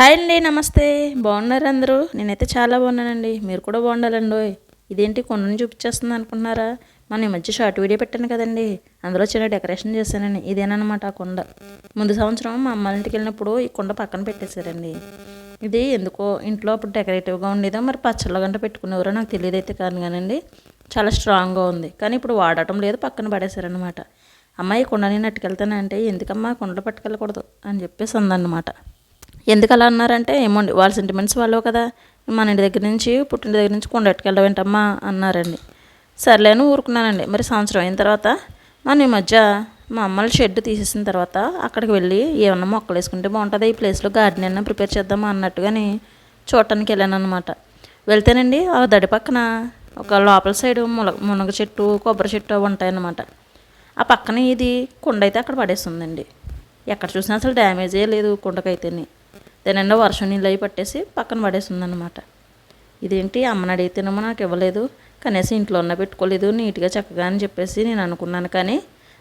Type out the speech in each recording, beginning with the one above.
Hi అండి నమస్తే. బాగున్నారు అందరూ? నేనైతే చాలా బాగున్నానండి. మీరు కూడా బాగుండాలండి ఇదేంటి కొండను చూపించేస్తుంది అనుకుంటున్నారా? మనం ఈ మధ్య షార్ట్ వీడియో పెట్టాను కదండి. అందులో చిన్న డెకరేషన్ చేశానండి. ఇదేనమాట ఆ కొండ. ముందు సంవత్సరం మా అమ్మ ఇంటికి వెళ్ళినప్పుడు ఈ కొండ పక్కన పెట్టేశారండి. ఇది ఎందుకో ఇంట్లో అప్పుడు డెకరేటివ్గా ఉండేదో మరి పచ్చళ్ళ గంట పెట్టుకునేవారో నాకు తెలియదు అయితే కాదు కానండి చాలా స్ట్రాంగ్గా ఉంది. కానీ ఇప్పుడు వాడటం లేదు పక్కన పడేశారనమాట అమ్మాయి కొండ నేను అట్టుకెళ్తానంటే ఎందుకమ్మా కొండలు పట్టుకెళ్ళకూడదు? అని చెప్పేసి అందన్నమాట ఎందుకు అలా అన్నారంటే ఏమోండి వాళ్ళ సెంటిమెంట్స్ వాళ్ళు కదా. మన ఇంటి దగ్గర నుంచి పుట్టిన దగ్గర నుంచి కొండెట్టుకెళ్ళడం ఏంటమ్మా? అన్నారండి. సర్లేను ఊరుకున్నానండి. మరి సంవత్సరం అయిన తర్వాత మనం ఈ మధ్య మా అమ్మల షెడ్ తీసేసిన తర్వాత అక్కడికి వెళ్ళి ఏమన్నా మొక్కలు వేసుకుంటే బాగుంటుంది ఈ ప్లేస్లో గార్డెన్ అయినా ప్రిపేర్ చేద్దామా అన్నట్టుగాని చూడటానికి వెళ్ళాను అనమాట వెళ్తేనండి ఆ దడి పక్కన ఒక లోపల సైడ్ మునగ మునగ చెట్టు కొబ్బరి చెట్టు అవి ఉంటాయన్నమాట. ఆ పక్కన ఇది కుండ అయితే అక్కడ పడేస్తుందండి. ఎక్కడ చూసినా అసలు డ్యామేజే లేదు కుండకైతేనే. దానిండా వర్షం నీళ్ళు అయి పట్టేసి పక్కన పడేసిందనమాట ఇదేంటి? అమ్మని అడిగితేనేమో నాకు ఇవ్వలేదు. కనీసం ఇంట్లో ఉన్న పెట్టుకోలేదు. నీట్గా చక్కగా అని చెప్పేసి నేను అనుకున్నాను కానీ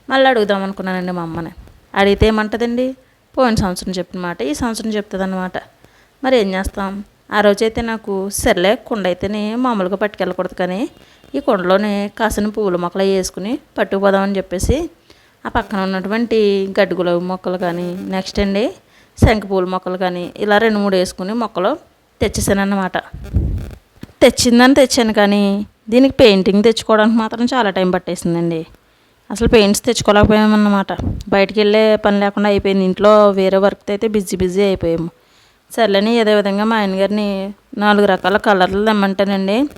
మళ్ళీ అడుగుదాం అనుకున్నానండి మా అమ్మని. అడిగితే ఏమంటుందండి? పోయిన సంవత్సరం చెప్పిన మాట. ఈ సంవత్సరం చెప్తుంది మరి ఏం చేస్తాం? ఆ రోజైతే నాకు సర్లే కుండ అయితేనే మామూలుగా పట్టుకెళ్ళకూడదు కానీ ఈ కుండలోనే కాసిన పువ్వుల మొక్కలు వేసుకుని పట్టుకుపోదామని చెప్పేసి ఆ పక్కన ఉన్నటువంటి గడ్డిగుల మొక్కలు కానీ నెక్స్ట్ అండి శంఖపూల మొక్కలు కానీ ఇలా రెండు మూడు వేసుకుని మొక్కలు తెచ్చేసానమాట తెచ్చిందని తెచ్చాను కానీ దీనికి పెయింటింగ్ తెచ్చుకోవడానికి మాత్రం చాలా టైం పట్టేసిందండి. అసలు పెయింట్స్ తెచ్చుకోలేకపోయామన్నమాట. బయటికి వెళ్ళే పని లేకుండా అయిపోయింది. ఇంట్లో వేరే వర్క్తో అయితే బిజీ బిజీ అయిపోయాము. సర్లేని ఏదో విధంగా మా ఆయన గారిని నాలుగు రకాల కలర్లు తెమ్మంటానండి.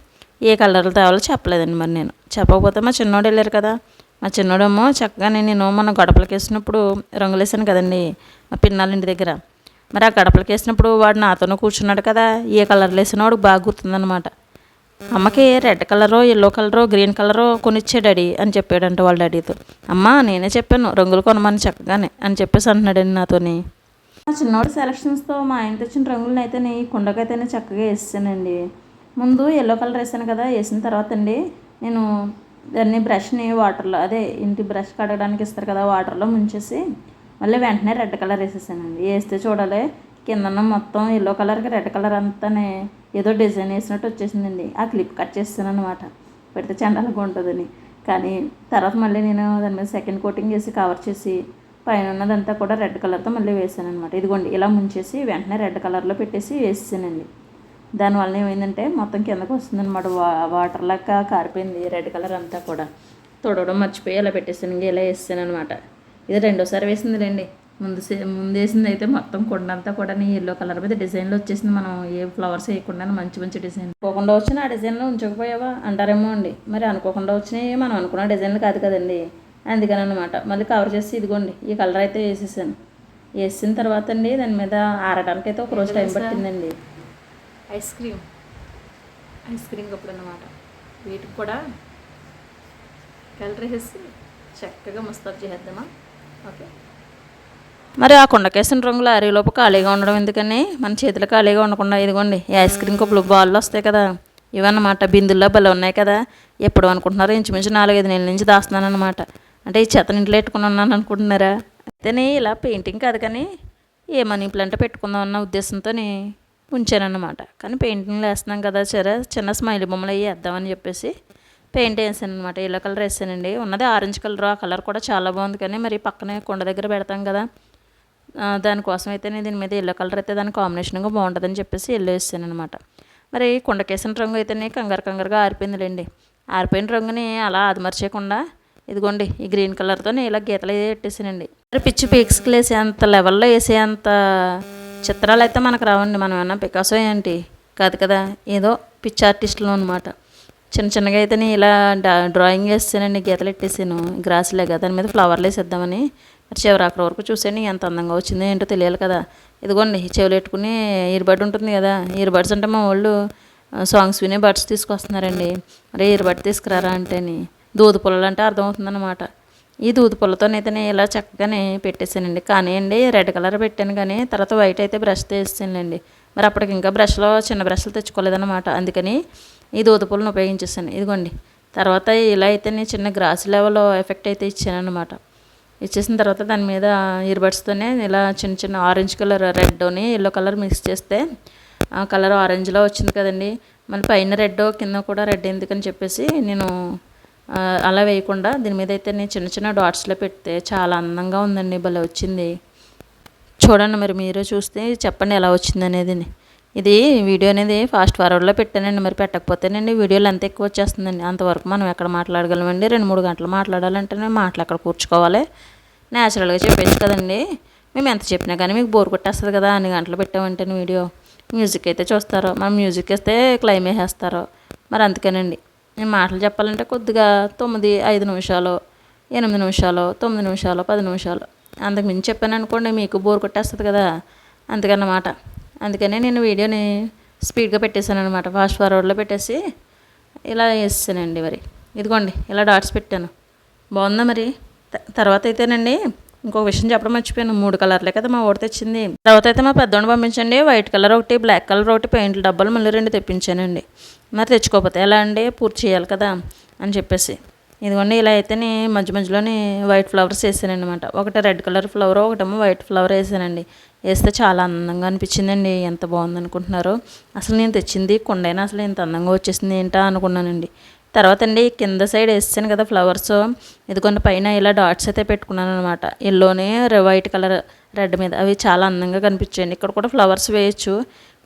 ఏ కలర్లు తేవాలో చెప్పలేదండి మరి నేను. చెప్పకపోతే మా చిన్నోడు వెళ్ళారు కదా. మా చిన్నోడేమో చక్కగా నేను మన గడపలకి వేసినప్పుడు రంగులు వేసాను కదండి మా పిన్నాళ్ళ ఇంటి దగ్గర. మరి ఆ గడపలకి వేసినప్పుడు వాడు నాతోనే కూర్చున్నాడు కదా ఏ కలర్లు వేసినా వాడికి బాగా గుర్తుందనమాట అమ్మకి రెడ్ కలరో ఎల్లో కలరో గ్రీన్ కలరో కొనిచ్చే డాడీ అని చెప్పాడంట వాళ్ళ డాడీతో. అమ్మ నేనే చెప్పాను రంగులు కొనమని చక్కగానే అని చెప్పేసి అంటున్నాడండి నాతోని. మా చిన్నోడు సెలక్షన్స్తో మా ఆయన తెచ్చిన రంగులను అయితేనే కుండకైతేనే చక్కగా వేసానండి. ముందు ఎల్లో కలర్ వేసాను కదా వేసిన తర్వాత అండి నేను దాన్ని బ్రష్ని వాటర్లో అదే ఇంటి బ్రష్ కడగడానికి ఇస్తారు కదా వాటర్లో ముంచేసి మళ్ళీ వెంటనే రెడ్ కలర్ వేసేసానండి. వేస్తే చూడాలి కిందన మొత్తం ఎల్లో కలర్కి రెడ్ కలర్ అంతానే ఏదో డిజైన్ వేసినట్టు వచ్చేసిందండి. ఆ క్లిప్ కట్ చేస్తాను అనమాట పెడితే చండాలుగా ఉంటుందని. కానీ తర్వాత మళ్ళీ నేను దాని మీద సెకండ్ కోటింగ్ వేసి కవర్ చేసి పైన ఉన్నదంతా కూడా రెడ్ కలర్తో మళ్ళీ వేసాను అనమాట ఇదిగోండి ఇలా ముంచేసి వెంటనే రెడ్ కలర్లో పెట్టేసి వేసేసానండి. దానివల్ల ఏమైందంటే మొత్తం కిందకు వస్తుందన్నమాట. వా వాటర్ లెక్క కారిపోయింది రెడ్ కలర్ అంతా కూడా. తొడవడం మర్చిపోయి ఇలా పెట్టేసాను ఇంక ఇలా వేసాను అనమాట ఇది రెండోసారి వేసింది రండి ముందు ముందు వేసింది అయితే మొత్తం కొండంతా కూడా ఎల్లో కలర్ మీద డిజైన్లో వచ్చేసింది. మనం ఏ ఫ్లవర్స్ వేయకుండా మంచి మంచి డిజైన్. అనుకోకుండా వచ్చిన ఆ డిజైన్లో ఉంచకపోయావా? అంటారేమో అండి. మరి అనుకోకుండా వచ్చినాయి మనం అనుకున్న డిజైన్లు కాదు కదండి. అందుకని అనమాట మళ్ళీ కవర్ చేసి ఇదిగోండి ఈ కలర్ అయితే వేసేసాను. వేసిన తర్వాత అండి దాని మీద ఆరడానికి అయితే ఒక రోజు టైం పట్టిందండి. Ice cream. ఐస్ క్రీమ్ కప్పుడు అన్నమాట వీటికి కూడా కలర్ వేసి చక్కగా ముస్తాబ్ చేసేద్దామా? ఓకే. మరి ఆ కుండకేసిన రంగులు అరిలోపు ఖాళీగా ఉండడం ఎందుకని? మన చేతులు ఖాళీగా ఉండకుండా ఇదిగోండి ఈ ఐస్ క్రీమ్ కప్పులు బాల్లో వస్తాయి కదా. ఇవన్నమాట బిందుల్లో భలే ఉన్నాయి కదా. ఎప్పుడు అనుకుంటున్నారో ఇంచుమించు నాలుగైదు నెలల నుంచి దాస్తున్నాను అనమాట అంటే ఈ చెత్తని ఇంట్లో పెట్టుకుని ఉన్నాను అనుకుంటున్నారా? అయితేనే ఇలా పెయింటింగ్ కాదు కానీ ఏ మనీ ప్లాంట్ పెట్టుకుందాం అన్న ఉద్దేశంతోని ఉంచానన్నమాట. కానీ పెయింటింగ్లు వేస్తున్నాం కదా సరే చిన్న స్మైల్ బొమ్మలు అవి వేద్దామని చెప్పేసి పెయింట్ వేసాను అనమాట ఎల్లో కలర్ వేసానండి. ఉన్నది ఆరెంజ్ కలర్. ఆ కలర్ కూడా చాలా బాగుంది కానీ మరి పక్కనే కొండ దగ్గర పెడతాం కదా. దానికోసం అయితే నేను దీని మీద ఎల్లో కలర్ అయితే దాని కాంబినేషన్గా బాగుంటుందని చెప్పేసి ఎల్లో వేసాను అనమాట మరి కుండకేసిన రంగు అయితేనే కంగారు కంగారుగా ఆరిపోయిందిలేండి. ఆరిపోయిన రంగుని అలా ఆదిమర్చేయకుండా ఇదిగోండి ఈ గ్రీన్ కలర్తో ఇలా గీతలు అయితే పెట్టేసానండి. మరి పిచ్చి పీక్స్కి వేసేంత లెవెల్లో వేసేంత చిత్రాలు అయితే మనకు రావండి మనం ఏమన్నా పికాసో ఏంటి? కాదు కదా ఏదో పిచ్చి ఆర్టిస్టులు అనమాట చిన్న చిన్నగా అయితే నేను ఇలా డా డ్రాయింగ్ వేస్తానండి గీతలు పెట్టేసాను గ్రాసులేగా దాని మీద ఫ్లవర్లు వేసేద్దామని. మరి అక్కడ వరకు చూసాను ఎంత అందంగా వచ్చిందో ఏంటో తెలియాలి కదా. ఇదిగోండి చెవులు పెట్టుకుని ఇయర్బడ్ ఉంటుంది కదా ఇయర్బడ్స్ అంటే మా వాళ్ళు సాంగ్స్ వినే బడ్స్ తీసుకొస్తున్నారండి. మరి ఇయర్బడ్ తీసుకురారా అంటేని. దూదు పుల్లలు అంటే అర్థమవుతుందన్నమాట. ఈ దూది పుల్లతోనైతే నేను ఇలా చక్కగానే పెట్టేసానండి కానీ అండి రెడ్ కలర్ పెట్టాను కానీ తర్వాత వైట్ అయితే బ్రష్ వేసానులేండి మరి అప్పటికి ఇంకా బ్రష్లో చిన్న బ్రష్లు తెచ్చుకోలేదన్నమాట. అందుకని ఈ దూది పుల్లను ఉపయోగించేసాను ఇదిగోండి. తర్వాత ఇలా అయితే నేను చిన్న గ్రాస్ లెవెల్ ఎఫెక్ట్ అయితే ఇచ్చాను అనమాట ఇచ్చేసిన తర్వాత దాని మీద ఇయర్బడ్స్తోనే ఇలా చిన్న చిన్న ఆరెంజ్ కలర్ రెడ్ని ఎల్లో కలర్ మిక్స్ చేస్తే ఆ కలర్ ఆరెంజ్లో వచ్చింది కదండి. మళ్ళీ పైన రెడ్ కింద కూడా రెడ్ ఎందుకని చెప్పేసి నేను అలా వేయకుండా దీని మీద అయితే నేను చిన్న చిన్న డాట్స్లో పెడితే చాలా అందంగా ఉందండి భలే వచ్చింది. చూడండి మరి మీరు చూస్తే చెప్పండి ఎలా వచ్చింది అనేది. ఇది వీడియో అనేది ఫాస్ట్ ఫార్వర్డ్లో పెట్టానండి మరి పెట్టకపోతేనండి వీడియోలు ఎంత ఎక్కువ వచ్చేస్తుందండి. అంతవరకు మనం ఎక్కడ మాట్లాడగలమండి? రెండు మూడు గంటలు మాట్లాడాలంటేనే మాటలు ఎక్కడ కూర్చుకోవాలి న్యాచురల్గా చెప్పేసి కదండి మేము ఎంత చెప్పినా కానీ మీకు బోర్ కొట్టేస్తుంది కదా అన్ని గంటలు పెట్టామంటే వీడియో. మ్యూజిక్ అయితే చూస్తారు మనం మ్యూజిక్ వేస్తే క్లైమ్ వేసేస్తారు మరి అందుకేనండి. నేను మాటలు చెప్పాలంటే కొద్దిగా తొమ్మిది ఐదు నిమిషాలు ఎనిమిది నిమిషాలు తొమ్మిది నిమిషాలు పది నిమిషాలు. అంతకు మించి చెప్పాను అనుకోండి మీకు బోర్ కొట్టేస్తుంది కదా. అందుకన్నమాట. అందుకనే నేను వీడియోని స్పీడ్గా పెట్టేశాను అనమాట ఫాస్ట్ ఫార్వర్డ్లో పెట్టేసి ఇలా వేసానండి మరి. ఇదిగోండి ఇలా డాట్స్ పెట్టాను. బాగుందా మరి? తర్వాత అయితేనండి ఇంకొక విషయం చెప్పడం మర్చిపోయాను. మూడు కలర్లే కదా మా ఓడి తెచ్చింది. తర్వాత అయితే మా పెద్దోడిని పంపించండి. వైట్ కలర్ ఒకటి బ్లాక్ కలర్ ఒకటి పెయింట్ల డబ్బాలు మళ్ళీ రెండు తెప్పించానండి. మరి తెచ్చుకోకపోతే ఎలా అండి? పూర్తి చేయాలి కదా అని చెప్పేసి. ఇదిగోండి ఇలా అయితేనే మధ్య మధ్యలోనే వైట్ ఫ్లవర్స్ వేసాను అనమాట ఒకటి రెడ్ కలర్ ఫ్లవర్ ఒకటేమో వైట్ ఫ్లవర్ వేసానండి. వేస్తే చాలా అందంగా అనిపించిందండి. ఎంత బాగుంది అనుకుంటున్నారు అసలు నేను తెచ్చింది కొండైనా అసలు ఇంత అందంగా వచ్చేసింది ఏంటా అనుకున్నానండి. తర్వాత అండి కింద సైడ్ వేసాను కదా ఫ్లవర్స్. ఇదిగోండి పైన ఇలా డాట్స్ అయితే పెట్టుకున్నాను అనమాట ఎల్లోనే వైట్ కలర్ రెడ్ మీద. అవి చాలా అందంగా కనిపించాయండి. ఇక్కడ కూడా ఫ్లవర్స్ వేయచ్చు.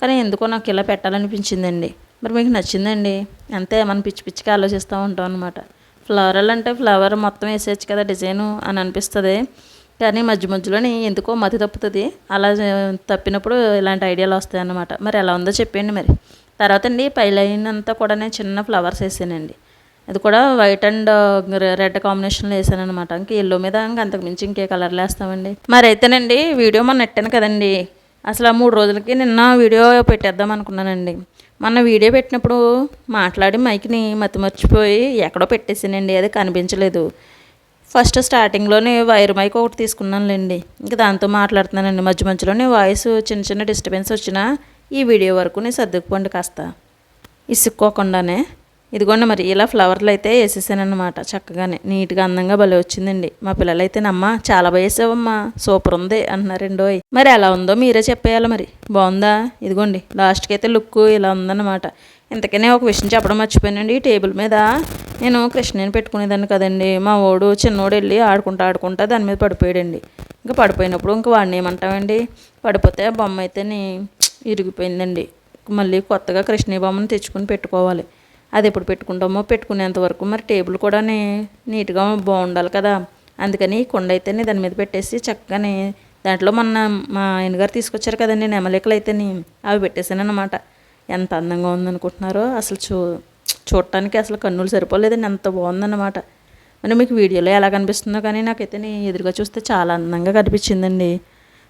కానీ ఎందుకో నాకు ఇలా పెట్టాలనిపించిందండి. మరి మీకు నచ్చిందండి? అంతే మనం పిచ్చి పిచ్చిగా ఆలోచిస్తూ ఉంటాం అనమాట ఫ్లవరల్ అంటే ఫ్లవర్ మొత్తం వేసేయచ్చు కదా డిజైను అని అనిపిస్తుంది. కానీ మధ్య మధ్యలోనే ఎందుకో మతి తప్పుతుంది. అలా తప్పినప్పుడు ఇలాంటి ఐడియాలు వస్తాయి అన్నమాట మరి ఎలా ఉందో చెప్పండి మరి. తర్వాత అండి పై లైన్ అంతా కూడా నేను చిన్న ఫ్లవర్స్ వేసానండి. అది కూడా వైట్ అండ్ రెడ్ కాంబినేషన్లో వేసాను అనమాట ఎల్లో మీద ఇంకా అంతకుమించి ఇంకే కలర్లు వేస్తామండి మరి అయితేనండి వీడియో మొన్న నెట్టాను కదండి. అసలు ఆ మూడు రోజులకి నిన్న వీడియో పెట్టేద్దాం అనుకున్నానండి. మొన్న వీడియో పెట్టినప్పుడు మాట్లాడి మైక్ని మతి మర్చిపోయి ఎక్కడో పెట్టేసానండి అది కనిపించలేదు. ఫస్ట్ స్టార్టింగ్లోనే వైర్ మైక్ ఒకటి తీసుకున్నానులేండి. ఇంకా దాంతో మాట్లాడుతున్నానండి. మధ్య మధ్యలోనే వాయిస్ చిన్న చిన్న డిస్టర్బెన్స్ వచ్చినా ఈ వీడియో వరకు నేను సర్దుకుపోండి కాస్త. ఇసుక్కోకుండానే. ఇదిగోండి మరి ఇలా ఫ్లవర్లు అయితే వేసేసానమాట చక్కగానే. నీట్గా అందంగా భలే వచ్చిందండి. మా పిల్లలైతే నమ్మా చాలా బాగా వేసావమ్మా. సూపర్ ఉంది అంటున్నారండోయ్ మరి ఎలా ఉందో మీరే చెప్పేయాలి మరి. బాగుందా? ఇదిగోండి లాస్ట్కి అయితే లుక్ ఇలా ఉందన్నమాట. ఇంతకనే ఒక విషయం చెప్పడం మర్చిపోయానండి. ఈ టేబుల్ మీద నేను కృష్ణని పెట్టుకునేదాన్ని కదండి. మా ఓడు చిన్నోడు వెళ్ళి ఆడుకుంటా ఆడుకుంటా దాని మీద పడిపోయాడండి. ఇంకా పడిపోయినప్పుడు ఇంకా వాడిని ఏమంటామండి? పడిపోతే ఆ బొమ్మ అయితేని ఇరిగిపోయిందండి. మళ్ళీ కొత్తగా కృష్ణ బొమ్మను తెచ్చుకుని పెట్టుకోవాలి. అది ఎప్పుడు పెట్టుకుంటామో పెట్టుకునేంత వరకు మరి టేబుల్ కూడా నీట్గా బాగుండాలి కదా. అందుకని ఈ కుండ అయితేనే దాని మీద పెట్టేసి చక్కగానే దాంట్లో మొన్న మా ఆయనగారు తీసుకొచ్చారు కదండి నెమలికలు అయితేని అవి పెట్టేసాను అనమాట ఎంత అందంగా ఉందనుకుంటున్నారో అసలు చూ చూడటానికి అసలు కన్నులు సరిపోలేదండి. ఎంత బాగుందన్నమాట. మరి మీకు వీడియోలో ఎలా కనిపిస్తుందో కానీ నాకైతే నీ ఎదురుగా చూస్తే చాలా అందంగా కనిపించిందండి.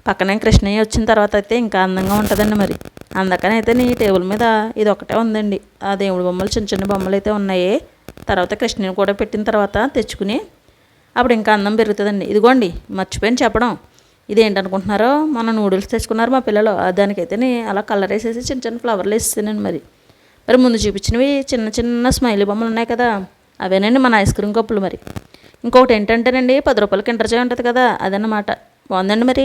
పక్కనే కృష్ణయ్య వచ్చిన తర్వాత అయితే ఇంకా అందంగా ఉంటుందండి మరి. అందుకనైతే నీ టేబుల్ మీద ఇది ఒకటే ఉందండి. ఆ దేవుడి బొమ్మలు చిన్న చిన్న బొమ్మలు అయితే ఉన్నాయి. తర్వాత కృష్ణుని కూడా పెట్టిన తర్వాత తెచ్చుకుని అప్పుడు ఇంకా అందం పెరుగుతుందండి. ఇదిగోండి మర్చిపోయిన చెప్పడం. ఇదేంటనుకుంటున్నారో మన నూడిల్స్ తెచ్చుకున్నారు మా పిల్లలు. దానికైతే అలా కలర్ వేసేసి చిన్న చిన్న ఫ్లవర్లు వేసేసానండి మరి. మరి ముందు చూపించినవి చిన్న చిన్న స్మైలీ బొమ్మలు ఉన్నాయి కదా. అవేనండి మన ఐస్ క్రీమ్ కప్పులు మరి. ఇంకొకటి ఏంటంటేనండి పది రూపాయలకి ఇంటర్ చేయ ఉంటుంది కదా. అదన్నమాట. బాగుందండి మరి.